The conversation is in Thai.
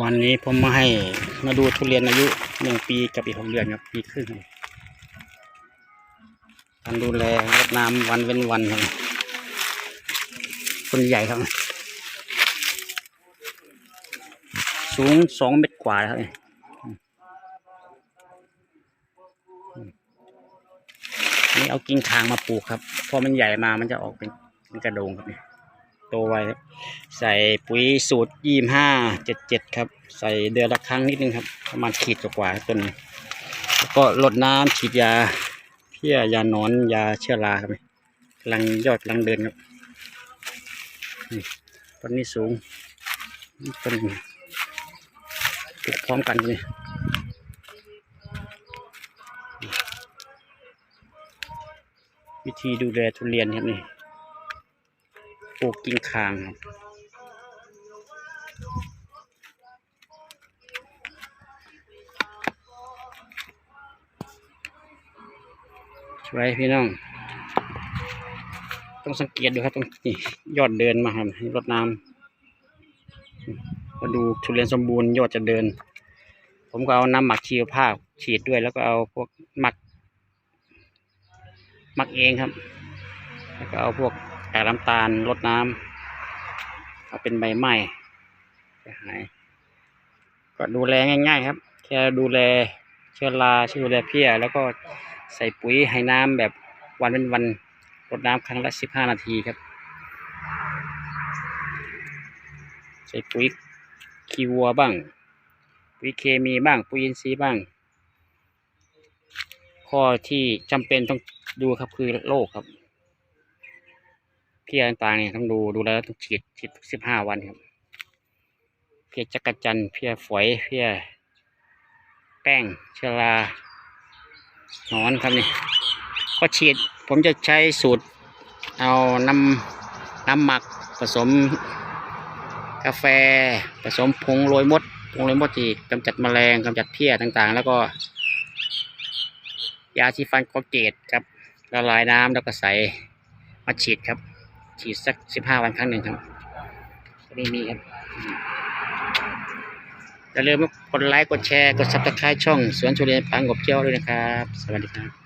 วันนี้ผมมาให้มาดูทุเรียนอายุหนึ่งปีกับอีกหกเดือนครับปีครึ่งการดูแลรดน้ำวันเว้นวันครับต้นใหญ่ครับ สูงสองเมตรกว่าครับนี่เอากิ่งทางมาปลูกครับ พอมันใหญ่มามันจะออกเป็นกระโดงครับเนี่ย โตไวครับใส่ปุ๋ยสูตรยี่ห้าเจ็ดเจ็ดครับ ใส่เดือนละครั้งนิดนึงครับ ประมาณขีดกว่าๆต้นแล้วก็ลดน้ำฉีดยาเพี้ยยานอนยาเชื้อราครับกำลังยอดกำลังเดินครับนี่ต้นนี้สูงต้นปลูกพร้อมกันเลยวิธีดูแลทุเรียนครับนี่ ลูกกิ่งคางครับช่วยพี่น้อง ต้องสังเกตดูครับต้องนี่ยอดเดินมาครับรดน้ำมาดูทุเรียนสมบูรณ์ยอดจะเดิน ผมก็เอาน้ำหมักชีวภาพฉีดด้วย แล้วก็เอาพวกหมักหมักเองครับ แล้วก็เอาพวก กากน้ำตาลรดน้ำเอาเป็นใบไม้ไปหาย ก็ดูแลง่าย ๆ ครับ แค่ดูแลเชื้อราช่วยดูแลเพี้ย แล้วก็ใส่ปุ๋ยให้น้ำแบบวันเป็นวันรดน้ำครั้งละสิบห้านาทีครับ ใส่ปุ๋ยขี้วัวบ้าง ปุ๋ยเคมีบ้าง ปุ๋ยอินทรีย์บ้าง ข้อที่จำเป็นต้องดูครับคือโรคครับ พี้ยต่างๆเนี่ยต้องดูดูแล้วต้องฉีดฉีดทุกสิบห้าวันครับ เพี้ยจักรจันเพี้ยฝอยเพี้ยแป้งเชื้อราหนอนครับนี่ก็ฉีดผมจะใช้สูตรเอาน้ำน้ำหมักผสมกาแฟผสมผงโรยมดผงโรยมดที่กำจัดแมลงกำจัดเพี้ยต่างๆ แล้วก็ยาสีฟันคอเกตครับละลายน้ำแล้วก็ใส่มาฉีดครับ ฉีดสักสิบห้าวันครั้งหนึ่งครับไม่มีครับอย่าลืมกดไลค์ กดแชร์ กดซับสไครต์ช่อง สวนทุเรียนปังกบเจ้าด้วยนะครับ สวัสดีครับ